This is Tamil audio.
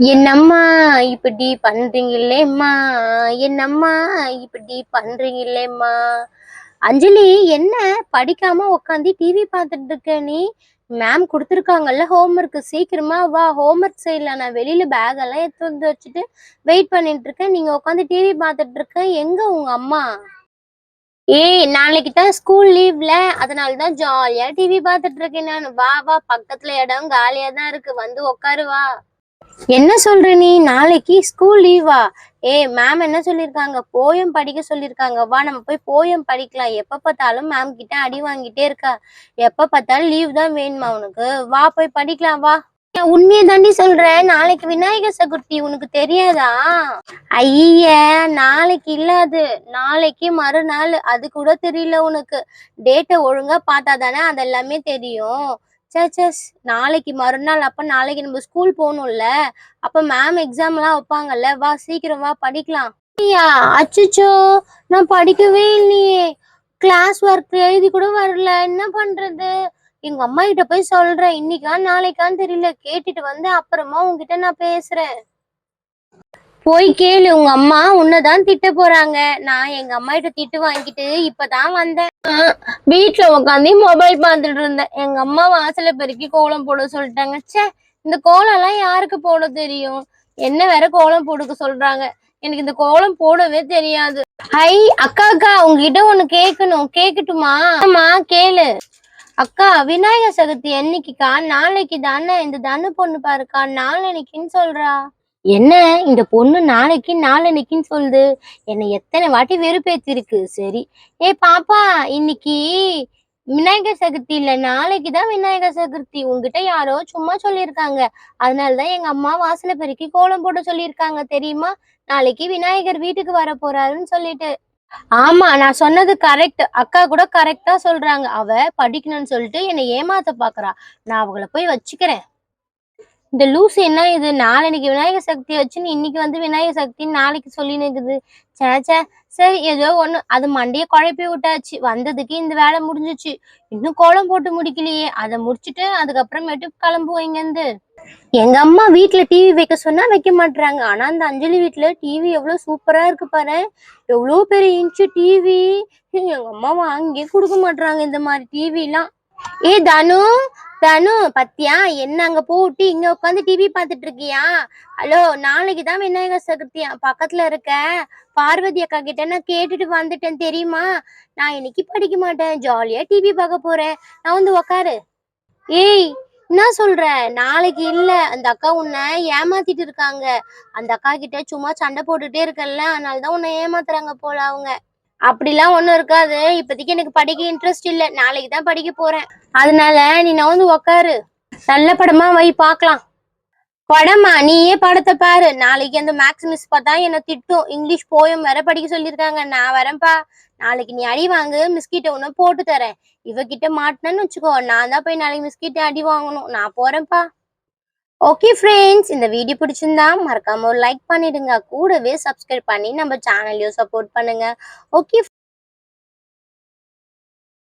என்னம்மா இப்படி பண்றீங்க இல்லையம்மா என்னம்மா இப்படி பண்றீங்க இல்லையம்மா அஞ்சலி என்ன? படிக்காம உட்காந்து டிவி பார்த்துட்டு இருக்க நீ? மேம் கொடுத்துருக்காங்கல்ல ஹோம்ஒர்க் சீக்கிரமா வா ஹோம்ஒர்க் செய்யல நான் வெளியில பேக் எல்லாம் எடுத்து வந்து வச்சுட்டு வெயிட் பண்ணிட்டு இருக்கேன். நீங்க உட்காந்து டிவி பார்த்துட்டு இருக்க. எங்க உங்க அம்மா? ஏய் நாளைக்கு தான் ஸ்கூல் லீவ்ல அதனால தான் ஜாலியா டிவி பார்த்துட்டு இருக்கேன் நான். வா வா பக்கத்துல இடம் காலியா தான் இருக்கு. வந்து உட்காரு வா. என்ன சொல்ற நீ? நாளைக்கு ஸ்கூல் லீவா ஏய் மேம் என்ன சொல்லிருக்காங்க? போயம் படிக்க சொல்லிருக்காங்க. வா நம்ம போய் போயம் படிக்கலாம். எப்ப பார்த்தாலும் மேம் கிட்ட அடி வாங்கிட்டே இருக்கா. எப்ப பார்த்தாலும் லீவ் தான் வேணுமா உனக்கு? வா போய் படிக்கலாம் வா. உண்மையை தாண்டி சொல்றேன் நாளைக்கு விநாயகர் சதுர்த்தி. உனக்கு தெரியாதா? ஐய நாளைக்கு இல்லாது நாளைக்கு மறுநாள். அது கூட தெரியல உனக்கு. டேட்டை ஒழுங்கா பார்த்தா தானே அதெல்லாமே தெரியும். சேச்சஸ் நாளைக்கு மறுநாள் அப்ப நாளைக்கு நம்ம ஸ்கூல் போகணும்ல. அப்ப மேம் எக்ஸாம் எல்லாம் வைப்பாங்கல்ல. வா சீக்கிரம் வா படிக்கலாம். ஐயா அச்சச்சோ நான் படிக்கவே இல்லையே. கிளாஸ் ஒர்க் எழுதி கூட வரல. என்ன பண்றது? எங்க அம்மா கிட்ட போய் சொல்றேன். இன்னைக்கா நாளைக்கான்னு தெரியல. கேட்டுட்டு வந்து அப்புறமா உங்ககிட்ட நான் பேசுறேன். போய் கேளு. உங்க அம்மா உன்னதான் திட்ட போறாங்க. நான் எங்க அம்மா கிட்ட திட்டு வாங்கிட்டு இப்பதான் வந்தேன். வீட்டுல உட்காந்து மொபைல் பார்த்துட்டு இருந்தேன். எங்க அம்மா வாசல பெருக்கி கோலம் போட சொல்லிட்டாங்க. ச்சே இந்த கோலம் எல்லாம் யாருக்கு போட தெரியும்? என்ன வேற கோலம் போடுக்க சொல்றாங்க? எனக்கு இந்த கோலம் போடவே தெரியாது. ஐ அக்கா அக்கா உங்ககிட்ட ஒண்ணு கேட்கணும் கேக்கட்டுமா? ஆமா கேளு. அக்கா விநாயகர் சதுர்த்தி என்னைக்குக்கா நாளைக்கு தானே இந்த தனு பொண்ணு பாருக்கா நாளைக்குன்னு சொல்றா. என்ன இந்த பொண்ணு நாளைக்கு நாளன்னைக்குன்னு சொல்லுது. என்னை எத்தனை வாட்டி வெறுப்பேத்திருக்கு. சரி. ஏ பாப்பா இன்னைக்கு விநாயகர் சதுர்த்தி இல்ல. நாளைக்கு தான் விநாயகர் சதுர்த்தி. உங்ககிட்ட யாரோ சும்மா சொல்லியிருக்காங்க. அதனாலதான் எங்க அம்மா வாசலை பெருக்கி கோலம் போட சொல்லியிருக்காங்க தெரியுமா? நாளைக்கு விநாயகர் வீட்டுக்கு வர போறாருன்னு சொல்லிட்டு. ஆமா நான் சொன்னது கரெக்ட். அக்கா கூட கரெக்டா சொல்றாங்க. அவ படிக்கணும்னு சொல்லிட்டு என்னை ஏமாத்த பாக்குறா. நான் அவங்கள போய் வச்சுக்கிறேன். இந்த லூஸ் என்ன இது? நாளைக்கு விநாயகர் சக்தி வச்சுன்னு இன்னைக்கு வந்து விநாயகர் சக்தின்னு நாளைக்கு சொல்லின்னு இருக்குது சே சே சரி ஏதோ ஒண்ணு. அது மண்டையை குழப்பி விட்டாச்சு. வந்ததுக்கு இந்த வேலை முடிஞ்சிச்சு. இன்னும் கோலம் போட்டு முடிக்கலையே. அதை முடிச்சிட்டு அதுக்கப்புறமேட்டு கிளம்புவோம் இங்கேருந்து. எங்க அம்மா வீட்ல டிவி வைக்க சொன்னா வைக்க மாட்றாங்க. ஆனா அந்த அஞ்சலி வீட்ல டிவி எவ்வளவு சூப்பரா இருக்கு பாரு. எவ்வளவு பெரிய இன்ச்சு டிவி எங்க அம்மா வாங்கியே கொடுக்க மாட்றாங்க இந்த மாதிரி டிவி எல்லாம் ஏ தனு தனு பத்தியா? என்ன அங்க போட்டு இங்க உட்காந்து டிவி பாத்துட்டு இருக்கியா? ஹலோ நாளைக்கு தான் விநாயகர் சதுர்த்தியா பக்கத்துல இருக்க. பார்வதி அக்கா கிட்ட நான் கேட்டுட்டு வந்துட்டேன் தெரியுமா? நான் இன்னைக்கு படிக்க மாட்டேன். ஜாலியா டிவி பார்க்க போறேன். நான் வந்து உக்காரு. ஏய் என்ன சொல்ற? நாளைக்கு இல்ல. அந்த அக்கா உன்னை ஏமாத்திட்டு இருக்காங்க. அந்த அக்கா கிட்ட சும்மா சண்டை போட்டுட்டே இருக்கல அதனாலதான் உன்னை ஏமாத்துறாங்க போல அவங்க. அப்படிலாம் ஒண்ணும் இருக்காது. இப்போதைக்கு எனக்கு படிக்க இன்ட்ரெஸ்ட் இல்ல. நாளைக்கு தான் படிக்க போறேன். அதனால நீ நான் வந்து உக்காரு. நல்ல படமா வை பார்க்கலாம் படமா? நீயே படத்தை பாரு. நாளைக்கு அந்த மேக்ஸ் மிஸ் பார்த்தா என்ன திட்டும். இங்கிலீஷ் போயம் வேற படிக்க சொல்லியிருக்காங்க. நான் வரேன்ப்பா. நாளைக்கு நீ அடி வாங்கு. மிஸ்கிட்ட ஒன்று போட்டு தரேன். இவகிட்ட மாட்டினேன்னு வச்சுக்கோ. நான் தான் போய் நாளைக்கு மிஸ்கிட்ட அடி வாங்கணும். நான் போறேன்ப்பா. ஓகே ஃப்ரெண்ட்ஸ் இந்த வீடியோ பிடிச்சிருந்தா மறக்காம ஒரு லைக் பண்ணிடுங்க. கூடவே சப்ஸ்கிரைப் பண்ணி நம்ம சேனலையும் சப்போர்ட் பண்ணுங்க. ஓகே